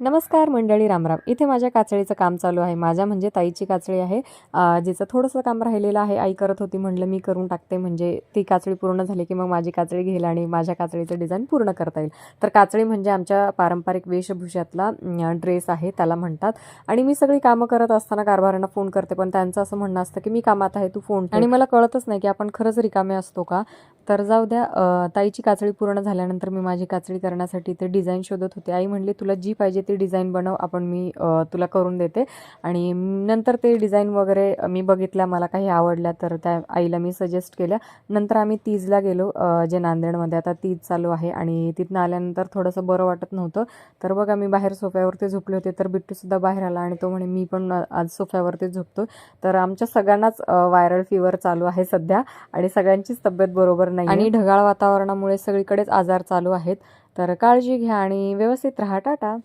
नमस्कार मंडळी रामराम. इथे माझ्या काचळीचं काम चालू आहे. माझ्या म्हणजे ताईची काचळी आहे. जिचं थोडंसं काम राहिलेलं आहे. आई करत होती म्हणलं मी करून टाकते. म्हणजे ती काचळी पूर्ण झाली की मग माझी काचळी घेईल आणि माझ्या काचळीचं डिझाईन पूर्ण करता येईल. तर काचळी म्हणजे आमच्या पारंपरिक वेशभूषातला ड्रेस आहे त्याला म्हणतात. आणि मी सगळी कामं करत असताना कारभारांना फोन करते. पण त्यांचं असं म्हणणं असतं की मी कामात आहे तू फोन आणि मला कळतच नाही की आपण खरंच रिकामे असतो का? तर जाऊ द्या ताईची काचळी पूर्ण झाल्यानंतर मी माझी काचळी करण्यासाठी ते डिझाईन शोधत होते. आई म्हणली तुला जी पाहिजे ती डिझाईन बनव आपण मी तुला करून देते. आणि नंतर ते डिझाईन वगैरे मी बघितल्या मला काही आवडल्या तर त्या आईला मी सजेस्ट केल्या. नंतर आम्ही तीजला गेलो जे नांदेडमध्ये. आता तीज चालू आहे आणि तिथनं आल्यानंतर थोडंसं बरं वाटत नव्हतं. तर बघा मी बाहेर सोफ्यावरती झोपले होते तर बिट्टूसुद्धा बाहेर आला आणि तो म्हणे मी पण आज सोफ्यावरती झोपतो तर आमच्या सगळ्यांनाच व्हायरल फीवर चालू आहे सध्या आणि सगळ्यांचीच तब्येत बरोबर नाही आणि ढगाळ वातावरणामुळे सगळीकडेच आजार चालू आहेत. तर काळजी घ्या आणि व्यवस्थित राहा. टाटा!